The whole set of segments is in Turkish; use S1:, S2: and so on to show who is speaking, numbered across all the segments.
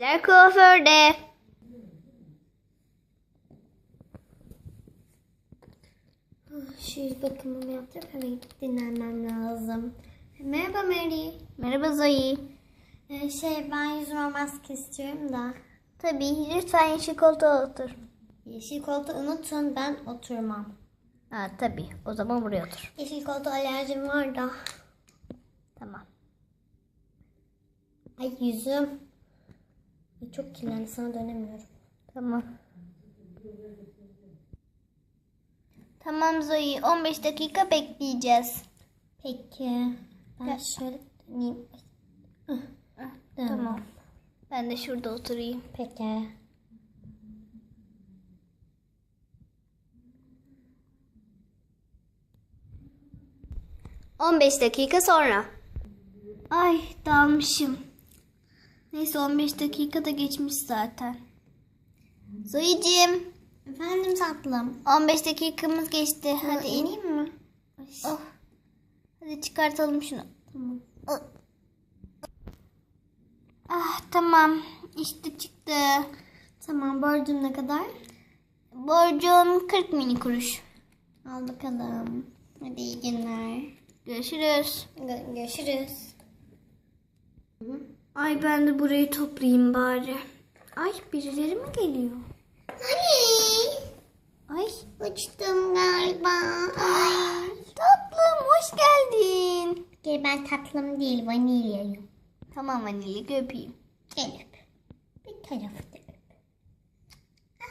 S1: Güzel kuaförde.
S2: Şu yüz bakımımı yaptım. Hemen gidip dinlenmem lazım. Merhaba Mary.
S1: Merhaba Zoe.
S2: Ee, şey ben yüzüme maske istiyorum da.
S1: Tabii lütfen yeşil koltuğa otur.
S2: Yeşil koltuğu unutun ben oturmam.
S1: Ha tabii o zaman buraya otur.
S2: Yeşil koltuğa alerjim var da.
S1: Tamam.
S2: Ay yüzüm. Çok kirlendi sana dönemiyorum.
S1: Tamam. Tamam Zoe 15 dakika bekleyeceğiz.
S2: Peki. Ben şöyle döneyim.
S1: Ah, Tamam. Ben de şurada oturayım.
S2: Peki.
S1: On beş dakika sonra. Ay dalmışım. Neyse 15 dakika da geçmiş zaten. Zoe'cim
S2: Efendim tatlım.
S1: 15 dakikamız geçti. Hadi
S2: Hadi
S1: in.
S2: ineyim mi?
S1: Oh. Hadi çıkartalım şunu.
S2: Tamam.
S1: Oh. Ah tamam. İşte çıktı.
S2: Tamam borcum ne kadar?
S1: Borcum 40 mini kuruş.
S2: Al bakalım. Hadi iyi günler.
S1: Görüşürüz.
S2: Gö- görüşürüz.
S1: Ay ben de burayı toplayayım bari. Ay birileri mi geliyor?
S2: Anne.
S1: Ay
S2: Uçtum galiba. Ay.
S1: tatlım hoş geldin.
S2: Gel ben tatlım değil vanilyayım.
S1: Tamam annelik öpeyim.
S2: Gel öp. Bir tarafı da öp.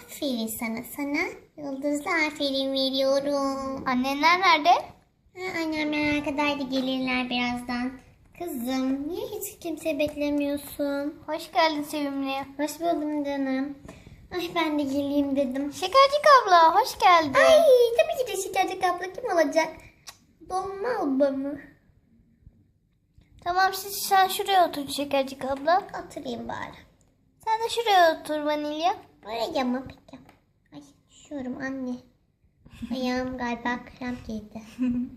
S2: Aferin sana sana. Yıldızlı aferin veriyorum.
S1: Annenler nerede?
S2: Ha, annemler arkadaydı gelirler birazdan. Kızım niye hiç kimse beklemiyorsun?
S1: Hoş geldin sevimli.
S2: Hoş buldum canım. Ay ben de geleyim dedim.
S1: Şekercik abla hoş geldin.
S2: Ay tabii ki de şekercik abla kim olacak? Dolma abla mı?
S1: Tamam siz sen şuraya otur Şekercik abla.
S2: Oturayım bari.
S1: Sen de şuraya otur Vanilya.
S2: Oraya mı peki? Ay düşüyorum anne. Ayağım galiba kramp girdi.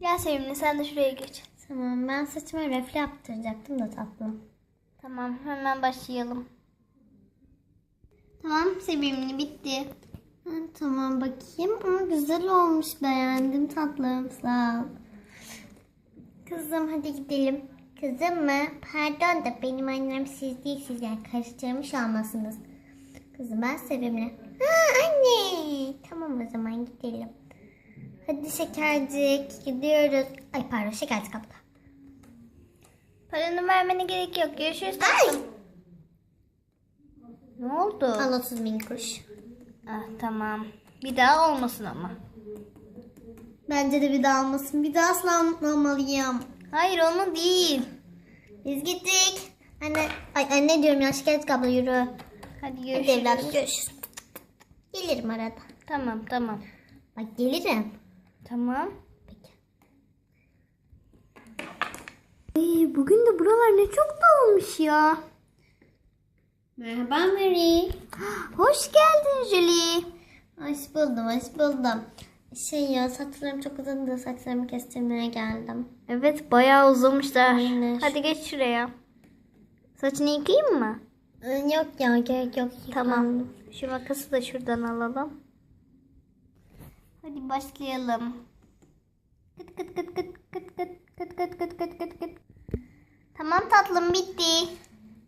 S1: Gel sevimli sen de şuraya geç.
S2: Tamam ben saçıma refle yaptıracaktım da tatlım.
S1: Tamam hemen başlayalım. Tamam sevimli bitti.
S2: Ha, tamam bakayım ama güzel olmuş beğendim tatlım sağ ol. Kızım hadi gidelim. Kızım mı? Pardon da benim annem siz değil siz yani karıştırmış olmasınız. Kızım ben sevimli. Ha anne. Tamam o zaman gidelim. Hadi şekercik gidiyoruz. Ay pardon şekercik abla.
S1: Paranı vermene gerek yok. Görüşürüz
S2: Ay.
S1: Ne oldu?
S2: Al 30 bin kuruş.
S1: Ah tamam. Bir daha olmasın ama.
S2: Bence de bir daha almasın. Bir daha asla unutmamalıyım.
S1: Hayır onu değil.
S2: Biz gittik. Anne, ay anne diyorum ya şekercik abla yürü.
S1: Hadi
S2: Hadi
S1: görüşürüz.
S2: evladım görüşürüz. Gelirim arada.
S1: Tamam tamam.
S2: Bak gelirim.
S1: Tamam.
S2: Peki.
S1: Ay, bugün de buralar ne çok dağılmış ya.
S2: Merhaba Mary.
S1: Hoş geldin Julie.
S2: Hoş buldum, hoş buldum. Şey ya saçlarım çok uzadı da saçlarımı kestirmeye geldim.
S1: Evet bayağı uzamışlar.
S2: Aynen.
S1: Hadi geç şuraya. Saçını yıkayayım mı?
S2: Ee, Yok ya gerek yok.
S1: Tamam. Şu makası da şuradan alalım. Hadi başlayalım. Kıt kıt kıt kıt kıt kıt kıt kıt kıt kıt kıt kıt. Tamam tatlım bitti.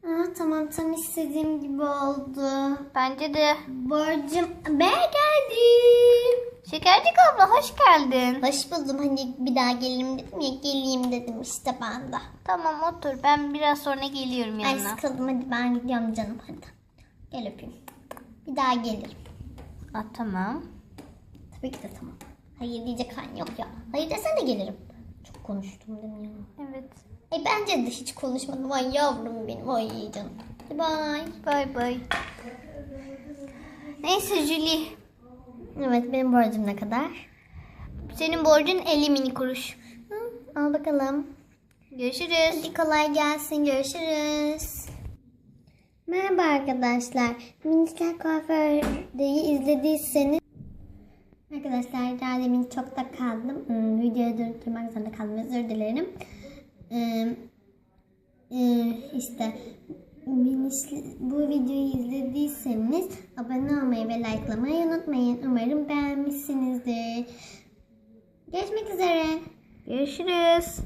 S2: Aa, tamam tam istediğim gibi oldu.
S1: Bence de.
S2: Borcum ben geldim.
S1: Şekercik abla hoş geldin.
S2: Hoş buldum hani bir daha gelirim dedim ya geleyim dedim işte ben de.
S1: Tamam otur. Ben biraz sonra geliyorum
S2: Ay
S1: yanına.
S2: sıkıldım hadi ben gidiyorum canım hadi. Gel öpeyim. Bir daha gelirim.
S1: Aa, tamam.
S2: Tabii ki de tamam. Hayır diyecek halin yok ya. Hayır desen de gelirim. Çok konuştum değil mi ya?
S1: Evet.
S2: Ay bence de hiç konuşmadım. Ay yavrum benim. Ay canım. Hadi bye.
S1: Bay bay. Neyse Julie.
S2: Evet benim borcum ne kadar?
S1: Senin borcun 50 mini kuruş.
S2: Hı, al bakalım.
S1: Görüşürüz.
S2: Hadi kolay gelsin. Görüşürüz. Merhaba arkadaşlar. Minisler Kuaför'deyi izlediyseniz Arkadaşlar daha demin çok da kaldım. Hmm, videoyu durdurmak zorunda kaldım. Özür dilerim. Ee, e, işte bu videoyu izlediyseniz abone olmayı ve likelamayı unutmayın. Umarım beğenmişsinizdir. Görüşmek üzere.
S1: Görüşürüz.